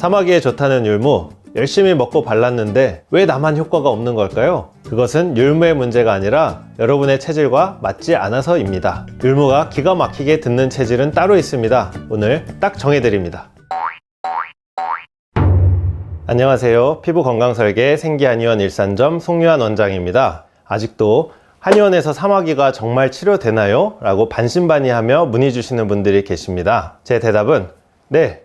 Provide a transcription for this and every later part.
사마귀에 좋다는 율무 열심히 먹고 발랐는데 왜 나만 효과가 없는 걸까요? 그것은 율무의 문제가 아니라 여러분의 체질과 맞지 않아서입니다. 율무가 기가 막히게 듣는 체질은 따로 있습니다. 오늘 딱 정해드립니다. 안녕하세요. 피부 건강 설계 생기한의원 일산점 송유한 원장입니다. 아직도 한의원에서 사마귀가 정말 치료되나요? 라고 반신반의하며 문의 주시는 분들이 계십니다. 제 대답은 네.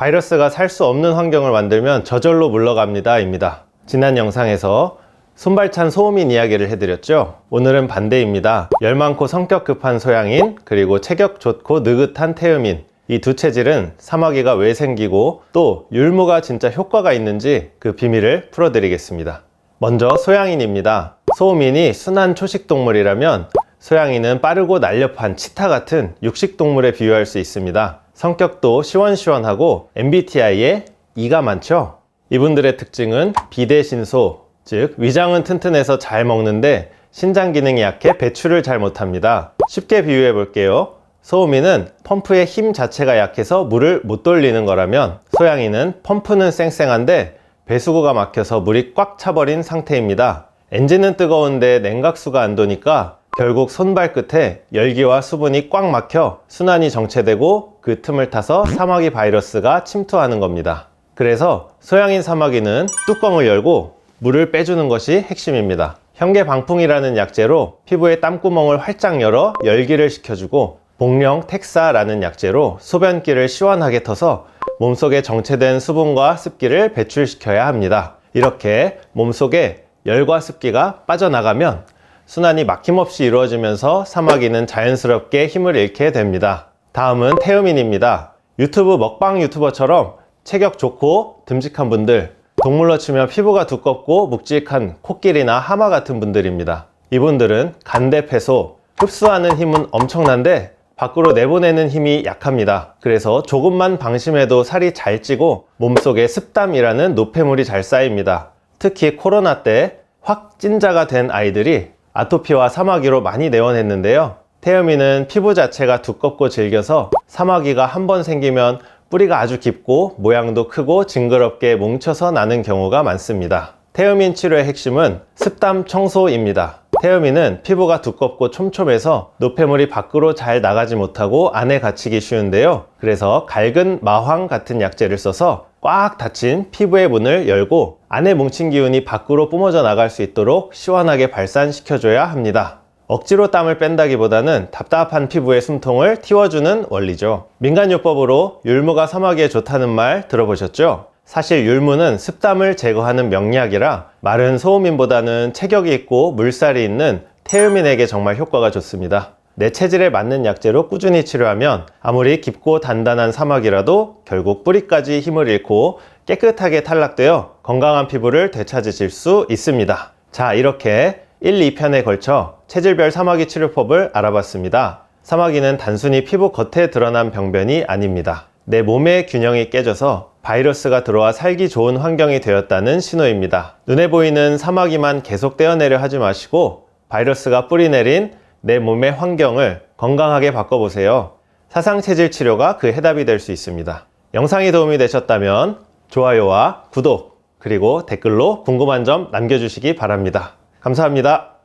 바이러스가 살 수 없는 환경을 만들면 저절로 물러갑니다. 입니다. 지난 영상에서 손발찬 소음인 이야기를 해드렸죠. 오늘은 반대입니다. 열 많고 성격 급한 소양인 그리고 체격 좋고 느긋한 태음인 이 두 체질은 사마귀가 왜 생기고 또 율무가 진짜 효과가 있는지 그 비밀을 풀어드리겠습니다. 먼저 소양인입니다. 소음인이 순한 초식동물이라면 소양인은 빠르고 날렵한 치타 같은 육식동물에 비유할 수 있습니다. 성격도 시원시원하고 MBTI에 E가 많죠. 이분들의 특징은 비대신소, 즉 위장은 튼튼해서 잘 먹는데 신장 기능이 약해 배출을 잘 못합니다. 쉽게 비유해 볼게요. 소음이는 펌프의 힘 자체가 약해서 물을 못 돌리는 거라면 소양이는 펌프는 쌩쌩한데 배수구가 막혀서 물이 꽉 차버린 상태입니다. 엔진은 뜨거운데 냉각수가 안 도니까 결국 손발 끝에 열기와 수분이 꽉 막혀 순환이 정체되고 그 틈을 타서 사마귀 바이러스가 침투하는 겁니다. 그래서 소양인 사마귀는 뚜껑을 열고 물을 빼주는 것이 핵심입니다. 현계방풍이라는 약재로 피부의 땀구멍을 활짝 열어 열기를 식혀주고 복령 텍사라는 약재로 소변기를 시원하게 터서 몸속에 정체된 수분과 습기를 배출시켜야 합니다. 이렇게 몸속에 열과 습기가 빠져나가면 순환이 막힘없이 이루어지면서 사마귀는 자연스럽게 힘을 잃게 됩니다. 다음은 태음인입니다. 유튜브 먹방 유튜버처럼 체격 좋고 듬직한 분들, 동물로 치면 피부가 두껍고 묵직한 코끼리나 하마 같은 분들입니다. 이분들은 간대폐소, 흡수하는 힘은 엄청난데 밖으로 내보내는 힘이 약합니다. 그래서 조금만 방심해도 살이 잘 찌고 몸속에 습담이라는 노폐물이 잘 쌓입니다. 특히 코로나 때확 찐자가 된 아이들이 아토피와 사마귀로 많이 내원했는데요. 태음인은 피부 자체가 두껍고 질겨서 사마귀가 한 번 생기면 뿌리가 아주 깊고 모양도 크고 징그럽게 뭉쳐서 나는 경우가 많습니다. 태음인 치료의 핵심은 습담 청소입니다. 태음인은 피부가 두껍고 촘촘해서 노폐물이 밖으로 잘 나가지 못하고 안에 갇히기 쉬운데요. 그래서 갈근 마황 같은 약재를 써서 꽉 닫힌 피부의 문을 열고 안에 뭉친 기운이 밖으로 뿜어져 나갈 수 있도록 시원하게 발산시켜줘야 합니다. 억지로 땀을 뺀다기보다는 답답한 피부의 숨통을 틔워주는 원리죠. 민간요법으로 율무가 사마귀에 좋다는 말 들어보셨죠? 사실 율무는 습담을 제거하는 명약이라 마른 소음인보다는 체격이 있고 물살이 있는 태음인에게 정말 효과가 좋습니다. 내 체질에 맞는 약재로 꾸준히 치료하면 아무리 깊고 단단한 사막이라도 결국 뿌리까지 힘을 잃고 깨끗하게 탈락되어 건강한 피부를 되찾으실 수 있습니다. 자, 이렇게 1, 2편에 걸쳐 체질별 사마귀 치료법을 알아봤습니다. 사마귀는 단순히 피부 겉에 드러난 병변이 아닙니다. 내 몸의 균형이 깨져서 바이러스가 들어와 살기 좋은 환경이 되었다는 신호입니다. 눈에 보이는 사마귀만 계속 떼어내려 하지 마시고 바이러스가 뿌리내린 내 몸의 환경을 건강하게 바꿔보세요. 사상체질 치료가 그 해답이 될 수 있습니다. 영상이 도움이 되셨다면 좋아요와 구독, 그리고 댓글로 궁금한 점 남겨주시기 바랍니다. 감사합니다.